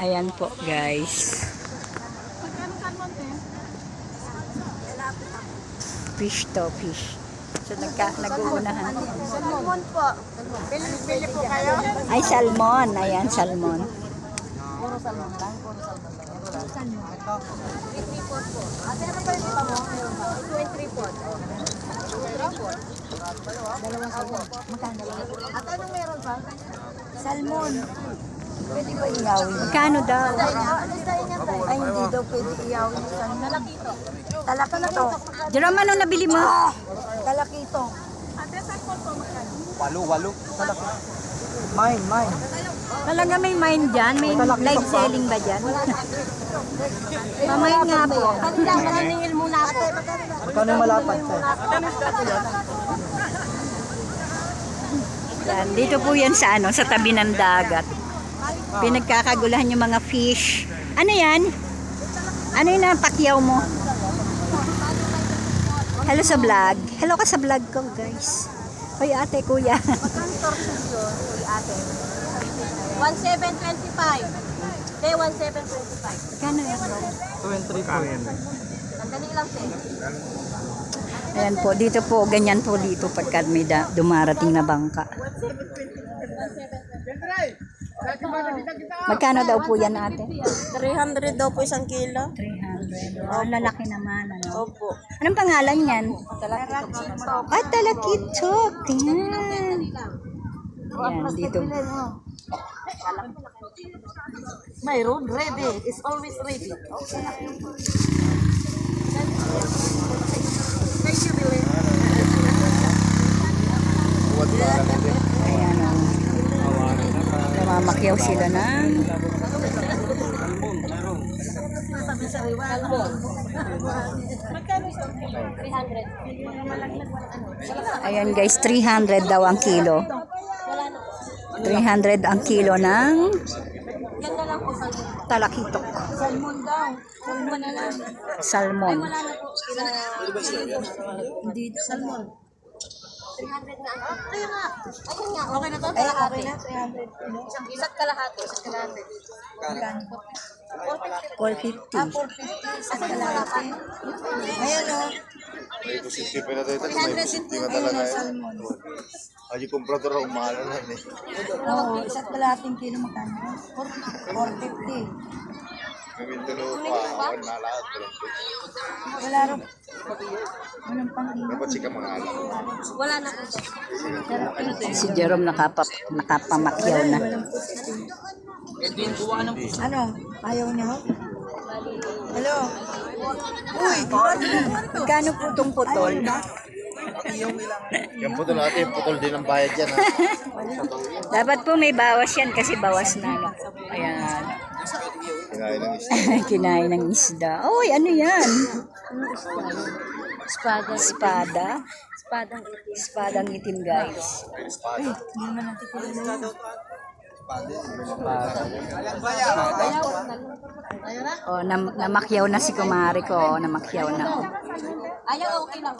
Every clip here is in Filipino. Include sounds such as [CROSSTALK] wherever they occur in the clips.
Ayan po, guys. Fish to, fish. So, nagka, nag-uunahan. Salmon po. Bili, po kayo? Ay, salmon. Ayan, salmon. Puro salmon lang, puro salmon lang. Puro salmon. Po. Yung iba mo? Meron ba? Ito yung report. Report. Dalawang salmon. Magkano? Ate, anong meron pa? Salmon. Pwede ba iyawin? Magkano daw? Ano tayo? Ay, hindi daw pwede iyawin. Talakito. Talakito. Jerome, anong nabili mo? Talakito. Walo, walo. Mine, mine. Talaga may mine dyan? May live selling ba dyan? Mamay nga po. Kanila, mananingil muna ako. Magkano malapad? Yan, dito po yan sa ano, sa tabi ng dagat. Pinagkakagulahan yung mga fish. Ano yan? Ano yung napakyaw mo? Hello sa vlog. Hello ka sa vlog ko, guys. Hoy, ate, kuya. 1725. Day 1725. Kano yan, bro? 23 po. Sandali lang, sir. Ayan po, dito po, ganyan po dito pagka may dumarating na bangka. Magkano daw po yan, ate? 300 daw po isang kilo. 300. Oh, lalaki naman, ano? Opo. Anong pangalan yan? Ay, talakitok. Yan. Yan, dito. Mayroon, ready. It's always ready. Okay. Thank you, Billy. Ayan, Namamakyaw sila ng... Ayan guys, 300 daw ang kilo. 300 ang kilo ng talakitok. Salmon daw. Salmon na lang. Salmon. Hindi, salmon. 300 na. Ah, kaya nga. Ayun nga. Okay na to? Ay, okay na. 300. Isang isa't kalahati. Isa't kalahati. Magkano po? 450. 450. Ah, 450. Isa't kalahati. Ayan o. May positive pa na tayo. 300 May din positive po. ka talaga. Eh. salmon. Ay, comprador ako, mahal na yan eh. Oo, isa't kalahating kilo magkano? 450. Wala rin. Walang pang Dapat si kamangalan. Wala na po. Si Jerome nakapa, nakapamakyaw na. Ano? Ayaw niya ho? Hello? Uy, Magkano po itong putol? Yan putol natin, putol din ang bayad yan. Ha? [LAUGHS] Dapat po may bawas yan kasi bawas na. Ayan. Kinain ng isda. [LAUGHS] Kinain ng isda. Uy, ano yan? Espada. Espada. Espadang itim. Espadang itim, guys. Oh, nam namakyaw na si kumari ko. Oh, namakyaw na. Ayaw, okay lang.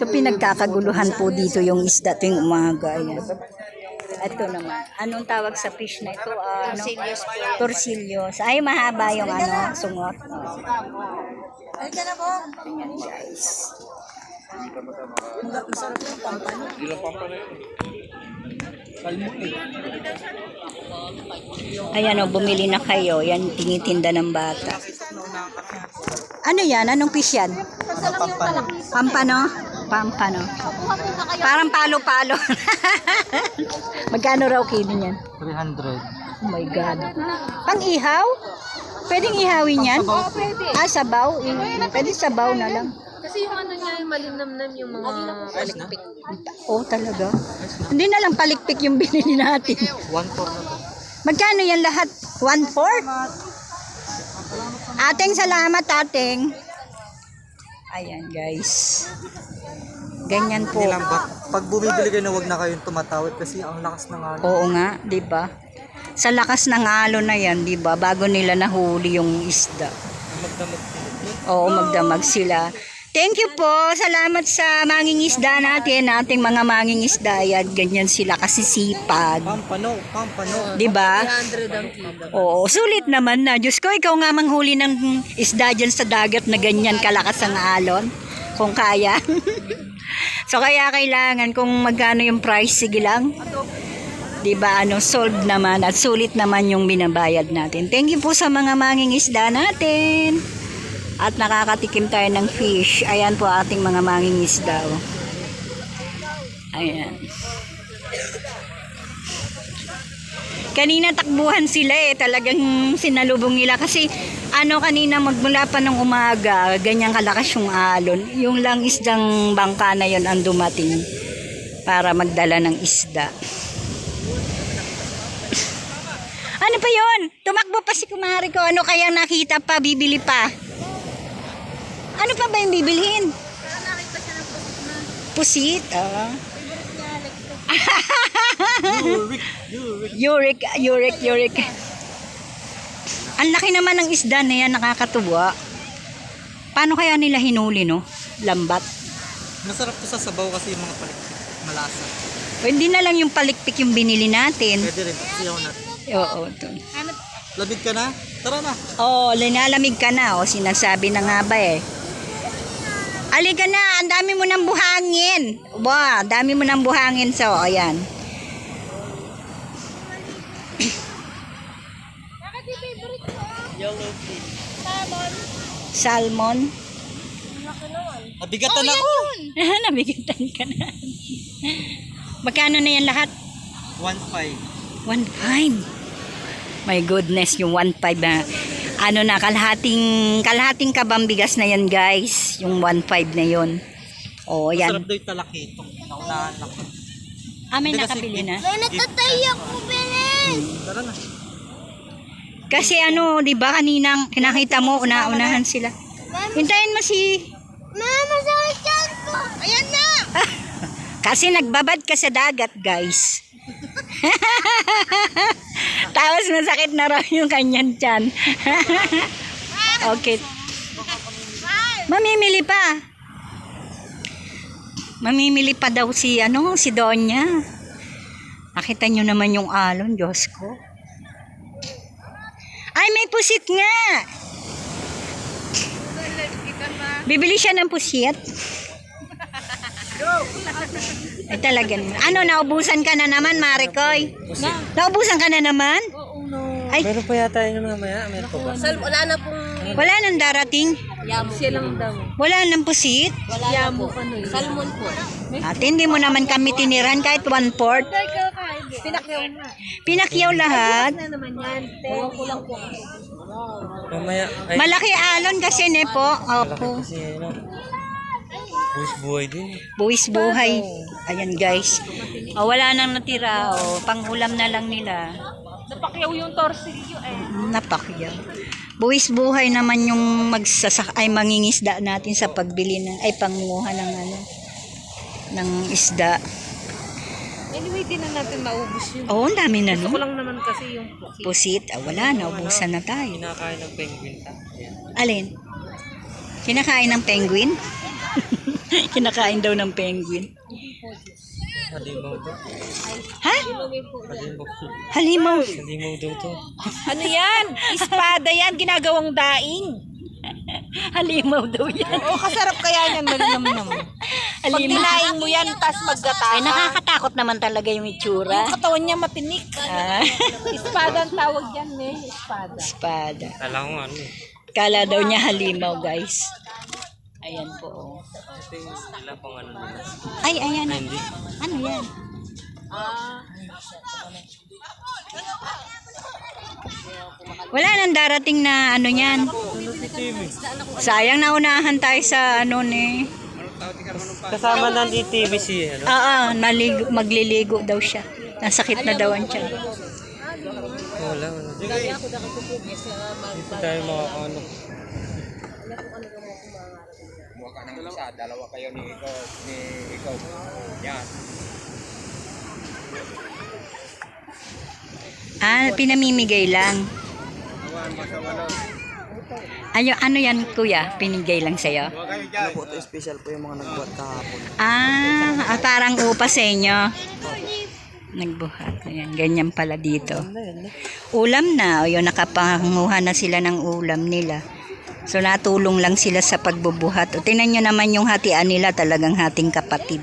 So, pinagkakaguluhan po dito yung isda tuwing umaga. Ayan. Ito naman. Anong tawag sa fish na ito? Ah, ano? Torsillos. Ay, mahaba yung ano, sungot. Oh. Ay, ka na po. Ayan, guys. Ayan o, bumili na kayo. Yan, tinitinda ng bata. Ano yan? Anong fish yan? Lang yung. Pampano? Pampano. Parang palo-palo. [LAUGHS] Magkano raw kilo niyan? 300. Oh my God. Pang-ihaw? Pwedeng ihawin yan? Oo, pwede. Ah, sabaw? I- Pwede sabaw na lang. Kasi yung ano niya, yung malinamnam yung mga palikpik. Oh, talaga? Hindi na lang palikpik yung binili natin. 1 for na to. Magkano yan lahat? One-fourth? Ating salamat, ating. Ayan, guys. Ganyan po. Hindi lang ba? Pag bumibili kayo na wag na kayong tumatawid kasi ang lakas ng ano. Oo nga, 'di ba? Sa lakas ng alon na 'yan, 'di ba? Bago nila nahuli yung isda. Magdamag sila. Oo, magdamag sila. Thank you po. Salamat sa mangingisda natin, ating mga mangingisda. Yan, ganyan sila kasi sipag. Pampano, pampano. Di ba? 100 ang kilo. Oo, sulit naman na. Diyos ko, ikaw nga manghuli ng isda dyan sa dagat na ganyan kalakas ang alon. Kung kaya. [LAUGHS] so, kaya kailangan kung magkano yung price, sige lang. Di ba, ano, solved naman at sulit naman yung binabayad natin. Thank you po sa mga manging isda natin. At nakakatikim tayo ng fish. Ayan po ating mga manging isda. oh. Ayan. Kanina takbuhan sila eh, talagang sinalubong nila kasi ano kanina magmula pa ng umaga, ganyan kalakas yung alon. Yung lang isdang bangka na yon ang dumating para magdala ng isda. Ano pa yon? Tumakbo pa si kumari ko. Ano kayang nakita pa, bibili pa? Ano pa ba yung bibilhin? Pusit. Ah. Uric, uric, uric. Ang laki naman ng isda na yan, nakakatuwa. Paano kaya nila hinuli, no? Lambat. Masarap to sa sabaw kasi yung mga palikpik. Malasa. Hindi na lang yung palikpik yung binili natin. Pwede rin. Siyaw na. Oo, to. Labig ka na? Tara na. Oo, linalamig ka na. O, sinasabi na nga ba eh. Alika na, ang dami mo ng buhangin. Ba, dami mo ng buhangin. So, ayan. Salmon. Nabigatan ako. [LAUGHS] Nabigatan ka na. Magkano na yan lahat? 1.5. 1.5. My goodness, yung 1.5 na ano na kalahating kalahating kabambigas na yan, guys. Yung 1.5 na yon. Oh, Masarap yan. daw yung talaki. Itong naunahan lang. Ah, may nakabili na. Natataya ko, Belen! Tara na. Kasi ano, 'di ba kaninang kinakita mo una-unahan sila. Hintayin mo si Mama, sakit yan ko! Ayan na! [LAUGHS] Kasi nagbabad ka sa dagat, guys. [LAUGHS] Tapos masakit na raw yung kanyang tiyan. [LAUGHS] okay. Mamimili pa. Mamimili pa daw si, ano, si Donya. Nakita nyo naman yung alon, Diyos ko. Ay, may pusit nga. Bibili siya ng pusit. [LAUGHS] [LAUGHS] Ay talaga naman. Ano, naubusan ka na naman, Marikoy? Na? Naubusan ka na naman? Ay, Meron pa yata yun mamaya. Meron pa ba? Sal, wala na pong... wala nang darating. Yamo. Siya lang daw. Wala nang pusit. Wala Yamo. na po. Salmon po. At hindi mo naman kami tiniran kahit one-fourth. Pinakyaw na. Pinakyaw lahat. Na naman yan. Ewan ko lang po. Mamaya. Ay, Malaki alon kasi ne po. Opo. kasi ano. Buwis buhay din. Buwis buhay. Ayan guys. O, wala nang natira. O, pangulam na lang nila. Napakyaw yung torsilyo eh. Napakyaw. Buwis buhay naman yung magsasak ay mangingisda natin sa pagbili ng ay panguha ng ano ng isda. Anyway, di na natin maubos yun. Oh, ang dami na Gusto ko no. lang naman kasi yung Pusit, ah, wala na, ubusan na tayo. Kinakain ng penguin ta. Alin? Kinakain ng penguin? [LAUGHS] Kinakain daw ng penguin. Ha? Halimaw. Halimaw. Halimaw daw to. Ano yan? Espada yan, ginagawang daing. Halimaw daw yan. Oo, kasarap kaya yan, malinam naman. Pag Halimaw. dinaing mo yan, tas. Ay, nakakatakot naman talaga yung itsura. Yung katawan niya matinik. Ah, Espada ang tawag yan eh, espada. espada. Kala ko ano eh. Kala daw niya halimaw, guys. Ayan po. oh. Ito yung wala pang ano nila. Ay, ayan. Hindi. Ano yan? Wala nang darating na ano yan. Sayang naunahan tayo sa ano ni. Kasama ng DTVC ano. Oo, naligo, magliligo daw siya. Nasakit na daw ang tiyan. Wala, wala. Dito tayo makakaano. Ah, pinamimigay lang. Ano, ano yan, kuya? Pinigay lang sa'yo? Ano po, ito special po yung mga nagbuhat kahapon. Ah, ah, parang upa sa inyo. Nagbuhat. Ayan, ganyan pala dito. Ulam na. O yun, nakapanguha na sila ng ulam nila. So, natulong lang sila sa pagbubuhat. O, tingnan nyo naman yung hatian nila, talagang hating kapatid.